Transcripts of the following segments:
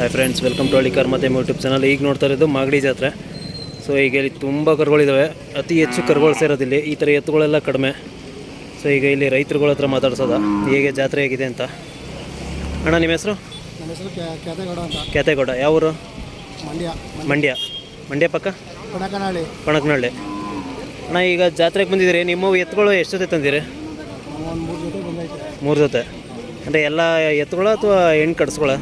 Hi friends welcome to Hallikar ಮತ್ತು YouTube channel ಈಗ ನೋಡ್ತಾ ಇರೋದು ಮಾಗಡಿ ಜಾತ್ರೆ. ಸೊ ಈಗ ಇಲ್ಲಿ ತುಂಬ ಕರುಗಳಿದ್ದಾವೆ ಅತಿ ಹೆಚ್ಚು ಕರುಗಳು ಸೇರೋದಿಲ್ಲಿ ಈ ಥರ ಎತ್ತುಗಳೆಲ್ಲ ಕಡಿಮೆ. ಸೊ ಈಗ ಇಲ್ಲಿ ರೈತರುಗಳ ಹತ್ರ ಮಾತಾಡ್ಸೋದ. ಹೇಗೆ ಜಾತ್ರೆ ಹೇಗಿದೆ ಅಂತ. ಅಣ್ಣ ನಿಮ್ಮ ಹೆಸರು? ಕ್ಯಾತೇಗೌಡ ಅಂತ. ಕ್ಯಾತೆಗೌಡ ಯಾವ ಊರು? ಮಂಡ್ಯ. ಮಂಡ್ಯ. ಮಂಡ್ಯ ಪಕ್ಕ? ಪಣಕನಹಳ್ಳಿ ಅಣ್ಣ ಈಗ ಜಾತ್ರೆಗೆ ಬಂದಿದ್ದೀರಿ. ನಿಮ್ಮ ಎತ್ತುಗಳು ಎಷ್ಟು ಜೊತೆ ತಂದಿರಿ? ಮೂರು ಜೊತೆ ಮೂರು ಜೊತೆ. ಅಂದರೆ ಎಲ್ಲ ಎತ್ತುಗಳ ಅಥವಾ ಹೆಣ್ಣು ಕಟ್ಸ್ಕೊಳ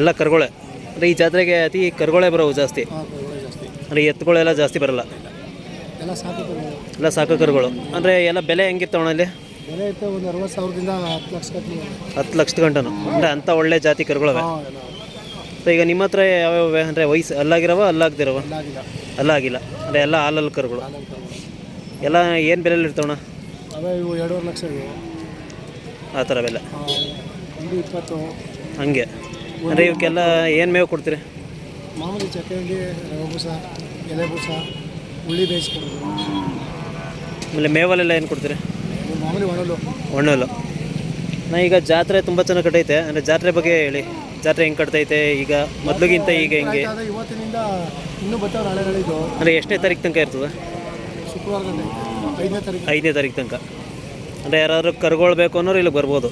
ಎಲ್ಲ ಕರ್ಗೊಳೆ. ಅಂದರೆ ಈ ಜಾತ್ರೆಗೆ ಅತಿ ಕರುಗಳೇ ಬರೋವು ಜಾಸ್ತಿ. ಅಂದರೆ ಎತ್ತುಗಳೆಲ್ಲ ಜಾಸ್ತಿ ಬರಲ್ಲ. ಎಲ್ಲ ಸಾಕು ಕರುಗಳು. ಅಂದರೆ ಎಲ್ಲ ಬೆಲೆ ಹೆಂಗಿರ್ತಾವಣ ಇಲ್ಲಿ? ಹತ್ತು ಲಕ್ಷದ ಗಂಟನು. ಅಂದರೆ ಅಂಥ ಒಳ್ಳೆ ಜಾತಿ ಕರುಗಳವೆ. ಸೊ ಈಗ ನಿಮ್ಮ ಹತ್ರ ಯಾವ್ಯಾವ ಅಂದರೆ ವಯಸ್ಸು ಅಲ್ಲಾಗಿರವ ಅಲ್ಲಾಗ್ದಿರವ? ಅಲ್ಲ ಆಗಿಲ್ಲ ಅಂದರೆ ಎಲ್ಲ ಹಾಲಲ್ಲಿ ಕರುಗಳು. ಎಲ್ಲ ಏನು ಬೆಲೆಯಲ್ಲಿ ಇರ್ತಾವಣ ಇವು ಎರಡೂವರೆ ಲಕ್ಷ ಆ ಥರ ಬೆಲೆ. ಹಂಗೆ. ಅಂದರೆ ಇವಕ್ಕೆಲ್ಲ ಏನು ಮೇವು ಕೊಡ್ತೀರಿ? ಮಾಮೂಲಿ ಚಕ್ಕಂಡಿ ರವೆ ಬೂಸ ಎಲೆ ಬೂಸ ಉಳ್ಳಿ ಬೇಯಿಸ್ಕೊಡೋದು. ಆಮೇಲೆ ಮೇವಲ್ಲೆಲ್ಲ ಏನು ಕೊಡ್ತೀರಿ? ಮಾಮೂಲಿ ಒಣಲು. ಒಣಲು. ನಾ ಈಗ ಜಾತ್ರೆ ತುಂಬ ಚೆನ್ನಾಗಿ ಕಟ್ಟೈತೆ. ಅಂದರೆ ಜಾತ್ರೆ ಬಗ್ಗೆ ಹೇಳಿ. ಜಾತ್ರೆ ಹೆಂಗೆ ಕಟ್ತೈತೆ? ಈಗ ಮೊದಲಿಗಿಂತ ಈಗ ಹೆಂಗೆ? ಇವತ್ತಿನಿಂದ ಇನ್ನೂ ಬರ್ತಾವೆ ನಾಳೆ ನಾಳಿದ್ದು ಅಂದರೆ ಎಷ್ಟನೇ ತಾರೀಕು ತನಕ ಇರ್ತದೆ? ಶುಕ್ರವಾರ ಐದನೇ ತಾರೀಕು ಐದನೇ ತಾರೀಕು ತನಕ. ಅಂದರೆ ಯಾರಾದರೂ ಕರ್ಗೊಳ್ಬೇಕು ಬೇಕು ಅನ್ನೋರು ಇಲ್ಲಿಗೆ ಬರ್ಬೋದು.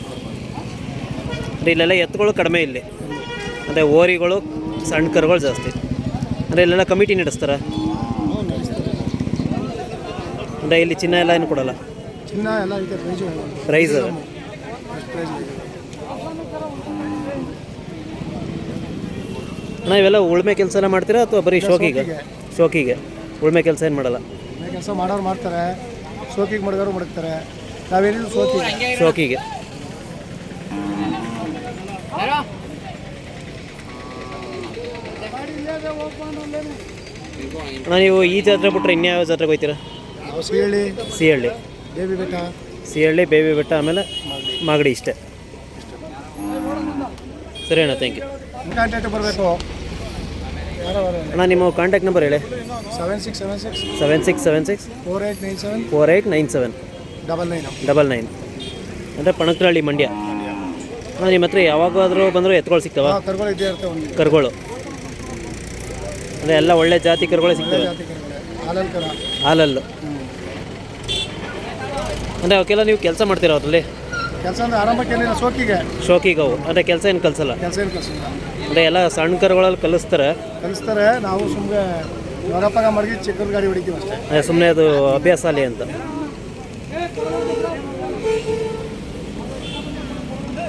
ಅಂದರೆ ಇಲ್ಲೆಲ್ಲ ಎತ್ತುಗಳು ಕಡಿಮೆ ಇಲ್ಲಿ. ಅಂದರೆ ಓರಿಗಳು ಸಣ್ಣ ಕರುಗಳು ಜಾಸ್ತಿ. ಅಂದರೆ ಇಲ್ಲೆಲ್ಲ ಕಮಿಟಿ ನಡೆಸ್ತಾರ? ಅಂದರೆ ಇಲ್ಲಿ ಚಿನ್ನ ಎಲ್ಲ ಏನು ಕೊಡಲ್ಲ? ಚಿನ್ನ ಎಲ್ಲ ಪ್ರೈಸ್ ಅಣ್ಣ ಇವೆಲ್ಲ ಉಳ್ಮೆ ಕೆಲಸ ಎಲ್ಲ ಮಾಡ್ತೀರಾ ಅಥವಾ ಬರೀ ಶೋಕಿಗೆ? ಶೋಕಿಗೆ. ಶೋಕಿಗೆ. ಉಳ್ಮೆ ಕೆಲಸ ಏನು ಮಾಡಲ್ಲ? ಕೆಲಸ ಮಾಡೋರು ಮಾಡ್ತಾರೆ. ಶೋಕಿಗೆ ಮಾಡಿದವರು ಮಡಗ್ತಾರೆ. ನಾವೇನಿದ್ರು ಶೋಕಿಗೆ. ಶೋಕಿಗೆ. ಅಣ್ಣ ನೀವು ಈ ಜಾತ್ರೆ ಬಿಟ್ಟರೆ ಇನ್ಯಾವ ಜಾತ್ರೆಗೆ ಹೋಗ್ತೀರಾ ಸಿಹಳ್ಳಿ. ಸಿಹಳ್ಳಿ. ದೇವಿ ಬೆಟ್ಟ. ಸಿಹಳ್ಳಿ ಬೇಬಿ ಬೆಟ್ಟ ಆಮೇಲೆ ಮಾಗಡಿ ಇಷ್ಟೇ. ಸರಿ ಅಣ್ಣ ಥ್ಯಾಂಕ್ ಯು ಕಾಂಟ್ಯಾಕ್ಟ್ ಬರಬೇಕು. ಅಣ್ಣ ನಿಮ್ಮ ಕಾಂಟ್ಯಾಕ್ಟ್ ನಂಬರ್ ಹೇಳಿ. Seven six seven six seven six seven six four eight nine seven four eight nine seven double nine double nine ಅಂದರೆ ಪಣಕ್ರಹಳ್ಳಿ ಮಂಡ್ಯ. ಅಣ್ಣ ನಿಮ್ಮ ಹತ್ರ ಯಾವಾಗಾದರೂ ಬಂದರೂ ಎತ್ಕೊಳ್ಳಿ ಸಿಗ್ತಾವ? ಕರ್ಗೋಳು ಕರ್ಗಳು. ಅಂದರೆ ಎಲ್ಲ ಒಳ್ಳೆ ಜಾತಿ ಕರುಗಳೇ ಸಿಗ್ತವೆ. ಜಾತಿ ಕರುಗಳೇ. ಹಾಲಲ್ಲಿ ಕರ. ಹಾಲಲ್ಲು. ಅಂದರೆ ಅವಕ್ಕೆಲ್ಲ ನೀವು ಕೆಲಸ ಮಾಡ್ತೀರಾ ಅದರಲ್ಲಿ? ಕೆಲಸ ಅಂದ್ರೆ ಆರಂಭಕ್ಕೆ ಏನಿಲ್ಲ ಸೋಕಿಗೆ. ಶೋಕಿಗೆ ಅವು ಅಂದರೆ ಕೆಲಸ ಏನು ಕಲಿಸಲ್ಲ? ಕೆಲಸ ಏನು ಕಲಿಸಿಲ್ಲ. ಅಂದರೆ ಎಲ್ಲ ಸಣ್ಣ ಕರುಗಳಲ್ಲಿ ಕಲಿಸ್ತಾರೆ. ಕಲಿಸ್ತಾರೆ ನಾವು ಸುಮ್ಮನೆ ಹೊರಪಾಗ ಮಡಗಿ ಚಿಕ್ಕದ ಗಾಡಿ ಹೊಡಿತೀವಿ ಅಷ್ಟೇ ಸುಮ್ಮನೆ ಅದು ಅಭ್ಯಾಸ ಅಲ್ಲಿ ಅಂತ.